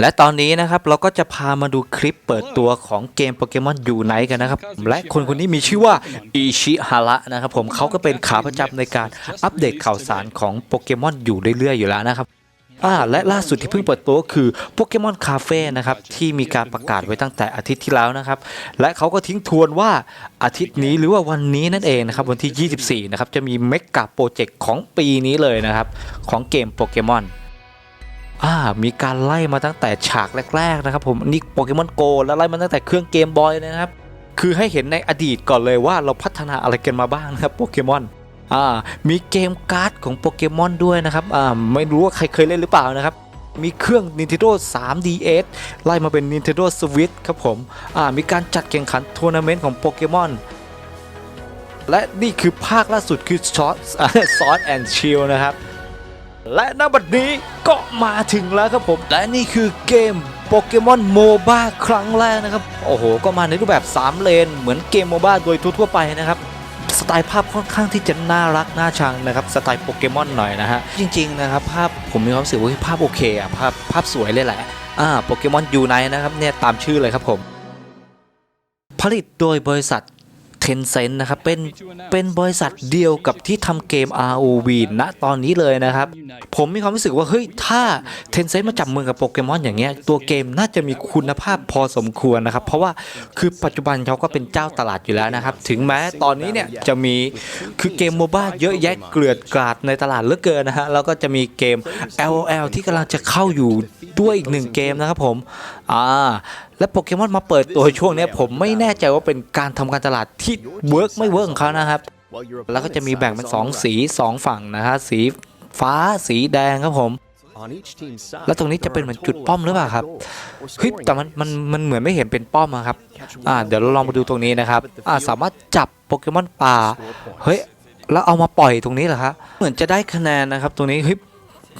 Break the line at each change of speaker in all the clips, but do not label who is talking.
และตอนนี้นะครับเราก็จะพามาดูคลิปเปิดตัวของเกมโปเกมอนยูไนกันนะครับ และคนคนนี้มีชื่อว่าอิชิฮาระนะครับผมเขาก็เป็นขาประจำในการอัปเดตข่าวสารของโปเกมอนอยู่เรื่อยๆอยู่แล้วนะครับอ่าและล่าสุดที่เพิ่งเปิดตัวก็คือโปเกมอนคาเฟ่นะครับที่มีการประกาศไว้ตั้งแต่อาทิตย์ที่แล้วนะครับ และเขาก็ทิ้งทวนว่าอาทิตย์นี้หรือว่าวันนี้นั่นเองนะครับวันที่ 24 นะครับจะมีเมกะโปรเจกต์ของปีนี้เลยนะครับของเกมโปเกมอน อ่ามีการไล่มาตั้งแต่ฉากแรก ๆ นะครับ ผมนี่โปเกมอนโกแล้วไล่มาตั้งแต่เครื่องเกมบอยเลยนะครับ คือให้เห็นในอดีตก่อนเลยว่าเราพัฒนาอะไรกันมาบ้างนะครับโปเกมอนอ่ามีเกมการ์ดของโปเกมอนด้วยนะครับอ่าไม่รู้ว่าใครเคยเล่นหรือเปล่านะครับมีเครื่อง Nintendo 3DS ไล่มาเป็น Nintendo Switch ครับผมอ่ามีการจัดแข่งขันทัวร์นาเมนต์ของโปเกมอนและนี่คือภาคล่าสุดคือช็อตซอสแอนด์ชิลนะครับ และณบัดนี้ ก็มาถึงแล้วครับผม และนี่คือเกมโปเกมอนโมบ้าครั้งแรกนะครับ โอ้โห ก็มาในรูปแบบ 3 เลน เหมือนเกมโมบ้าโดยทั่วไปนะครับ สไตล์ภาพค่อนข้างที่จะน่ารักน่าชังนะครับ สไตล์โปเกมอนหน่อยนะฮะ จริง ๆ นะครับ ภาพผมมีความรู้สึกว่าภาพโอเคอะภาพภาพสวยเลยแหละอ่าโปเกมอนยูไนนะครับเนี่ยตามชื่อเลยครับผม ผลิตโดยบริษัท Tencent นะครับ เป็น เป็นบริษัทเดียวกับที่ทำเกม ROV ณตอนนี้เลยนะครับ ผมมีความรู้สึกว่า เฮ้ย ถ้า Tencent มาจับมือกับโปเกมอนอย่างเงี้ย ตัวเกมน่าจะมีคุณภาพพอสมควรนะครับ เพราะว่าคือปัจจุบันเขาก็เป็นเจ้าตลาดอยู่แล้วนะครับ ถึงแม้ตอนนี้เนี่ยจะมี คือเกมโมบ้าเยอะแยะเกลือนกลาดในตลาดเหลือเกินนะฮะ แล้วก็จะมีเกม LOL ที่กำลังจะเข้าอยู่ด้วยอีกหนึ่งเกมนะครับผมอ่าและโปเกมอนมาเปิดตัวช่วงนี้ผมไม่แน่ใจว่าเป็นการทำการตลาดที่เวิร์กไม่เวิร์กของเขานะครับ แล้วก็จะมีแบ่งเป็น 2 สี 2 ฝั่งนะฮะสีฟ้าสีแดงครับผม แล้วตรงนี้จะเป็นเหมือนจุดป้อมหรือเปล่าครับเฮ้ยแต่มันมันมันเหมือนไม่เห็นเป็นป้อมครับอ่าเดี๋ยวเราลองมาดูตรงนี้นะครับอ่าสามารถจับโปเกมอนป่าเฮ้ยแล้วเอามาปล่อยตรงนี้เหรอครับเหมือนจะได้คะแนนนะครับตรงนี้เฮ้ย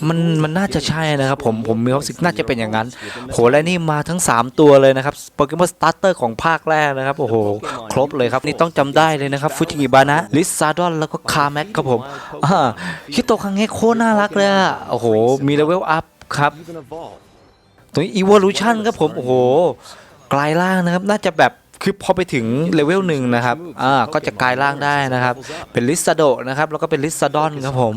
มันมันน่าจะใช่นะครับผมผมมีความรู้สึกน่าจะเป็นอย่างนั้น โหและนี่มาทั้ง 3 ตัวเลยนะครับโปเกมอนสตาร์เตอร์ของภาคแรกนะครับ โอ้โห ครบเลยครับ นี่ต้องจำได้เลยนะครับ ฟูจิกิบานะลิซซาดอนแล้วก็คาแม็กครับผมอ่าคิโตะคังเงะโคตรน่ารักเลยอะโอ้โห มีเลเวลอัพครับตรงนี้ Evolution ครับผม โอ้โหกลายร่างนะครับ น่าจะแบบ คือพอไปถึงเลเวลหนึ่งนะครับอ่าก็จะกลายร่างได้นะครับ เป็นลิซาโดนะครับแล้วก็เป็นลิซาดอนครับผม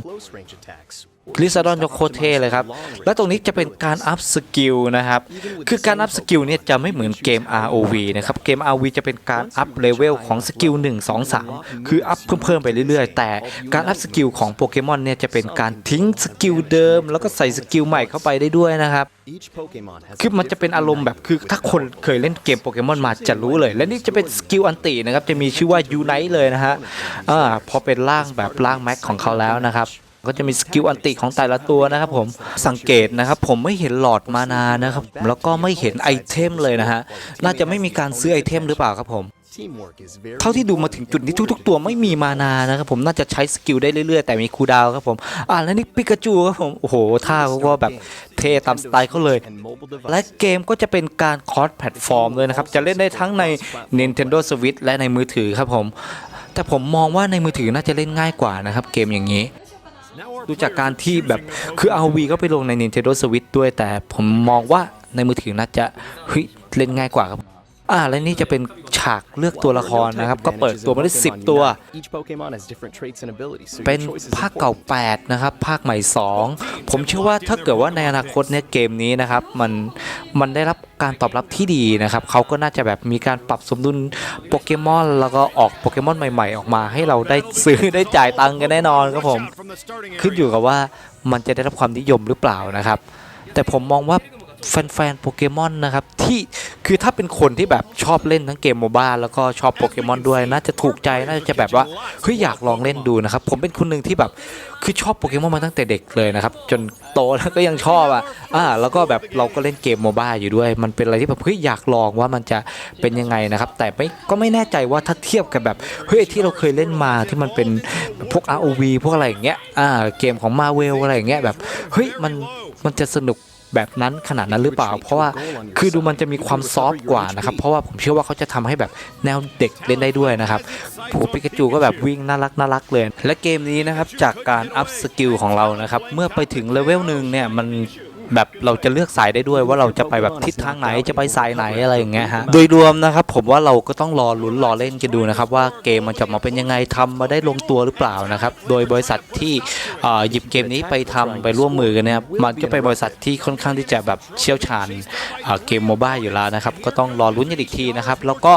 ลิซาดอนจะโคตรเท่เลยครับ และตรงนี้จะเป็นการอัพสกิลนะครับ คือการอัพสกิลเนี่ยจะไม่เหมือนเกม ROV นะครับ เกม ROV จะเป็นการอัพเลเวลของสกิล 1 2 3 คืออัพเพิ่มๆไปเรื่อยๆ แต่การอัพสกิลของโปเกมอนเนี่ยจะเป็นการทิ้งสกิลเดิม แล้วก็ใส่สกิลใหม่เข้าไปได้ด้วยนะครับ คือมันจะเป็นอารมณ์แบบคือถ้าคนเคยเล่นเกมโปเกมอนมาจะรู้เลย และนี่จะเป็นสกิลอันตินะครับ จะมีชื่อว่ายูไนเลยนะฮะอ่าพอเป็นร่างแบบร่างแม็กของเขาแล้วนะครับก็จะมีสกิลอันติของแต่ละตัวนะครับผมสังเกตนะครับผมไม่เห็นหลอดมานานะครับแล้วก็ไม่เห็นไอเทมเลยนะฮะน่าจะไม่มีการซื้อไอเทมหรือเปล่าครับผม เท่าที่ดูมาถึงจุดนี้ทุก ๆ ตัวไม่มีมานานะครับผมน่าจะใช้สกิลได้เรื่อยๆ แต่มีคูดาวครับผม อ่าแล้วนี่ปิกาจูครับผม โอ้โหท่าเขาก็แบบเท่ตามสไตล์เขาเลย และเกมก็จะเป็นการคอร์สแพลตฟอร์มเลยนะครับ จะเล่นได้ทั้งใน Nintendo Switch และในมือถือครับผม แต่ผมมองว่าในมือถือน่าจะเล่นง่ายกว่านะครับเกมอย่างนี้ดูจากการที่แบบคือ RV ก็ไปลงใน Nintendo Switch ด้วย แต่ผมมองว่าในมือถือน่าจะเฮ้ยเล่นง่ายกว่าครับ อ่าและนี่จะเป็นฉากเลือกตัวละครนะครับ ก็เปิดตัวมาได้ 10 ตัว เป็นภาคเก่า 8 นะครับ ภาคใหม่ 2 ผมเชื่อว่าถ้าเกิดว่าในอนาคตเนี่ยเกมนี้นะครับ มันมันได้รับการตอบรับที่ดีนะครับ เขาก็น่าจะแบบมีการปรับสมดุลโปเกมอน แล้วก็ออกโปเกมอนใหม่ ๆ ออกมาให้เราได้ซื้อได้จ่ายตังค์กันแน่นอนครับผม ขึ้นอยู่กับว่ามันจะได้รับความนิยมหรือเปล่านะครับ แต่ผมมองว่า แฟนๆโปเกมอนนะครับที่คือถ้าเป็นคนที่แบบชอบเล่นทั้งเกมโมบ้าแล้วก็ชอบโปเกมอนด้วยน่าจะถูกใจน่าจะแบบว่าเฮ้ยอยากลองเล่นดูนะครับผมเป็นคนหนึ่งที่แบบคือชอบโปเกมอนมาตั้งแต่เด็กเลยนะครับจนโตแล้วก็ยังชอบอะอ่าแล้วก็แบบเราก็เล่นเกมโมบ้าอยู่ด้วย มันเป็นอะไรที่แบบเฮ้ยอยากลองว่ามันจะเป็นยังไงนะครับแต่ไม่ก็ไม่แน่ใจว่าถ้าเทียบกับแบบเฮ้ยที่เราเคยเล่นมาที่มันเป็นพวก ROV พวกอะไรอย่างเงี้ยอ่าเกมของมาเวลอะไรอย่างเงี้ยแบบเฮ้ยมันมันจะสนุก แบบนั้นขนาดนั้นหรือเปล่า เพราะว่าคือดูมันจะมีความซอฟต์กว่านะครับ เพราะว่าผมเชื่อว่าเขาจะทำให้แบบแนวเด็กเล่นได้ด้วยนะครับโอ้ปิกาจูก็แบบวิ่งน่ารักน่ารักเลย และเกมนี้นะครับจากการอัพสกิลของเรานะครับ เมื่อไปถึงเลเวลหนึ่งเนี่ยมัน แบบเราจะเลือกสายได้ด้วยว่าเราจะไปแบบทิศทางไหนจะไปสายไหนอะไรอย่างเงี้ยฮะโดยรวมนะครับผมว่าเราก็ต้องรอลุ้นรอเล่นกันดูนะครับว่าเกมมันจะมาเป็นยังไงทำมาได้ลงตัวหรือเปล่านะครับโดยบริษัทที่เอ่อหยิบเกมนี้ไปทำไปร่วมมือกันเนี่ยมันก็เป็นบริษัทที่ค่อนข้างที่จะแบบเชี่ยวชาญเอ่อเกมโมบ้าอยู่แล้วนะครับก็ต้องรอลุ้นกันอีกทีนะครับแล้วก็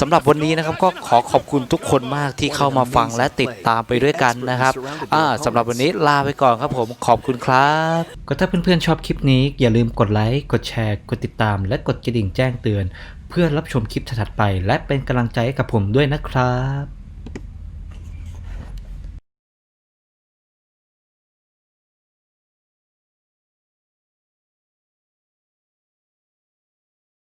สำหรับวันนี้นะครับก็ขอขอบคุณทุกคนมากที่เข้ามาฟังและติดตามไปด้วยกันนะครับอ่าสำหรับวันนี้ลาไปก่อนครับผมขอบคุณครับ ก็ถ้าเพื่อนๆชอบคลิปนี้อย่าลืมกดไลค์ กดแชร์ กดติดตาม และกดกระดิ่งแจ้งเตือน เพื่อรับชมคลิปถัดไป และเป็นกำลังใจให้กับผมด้วยนะครับ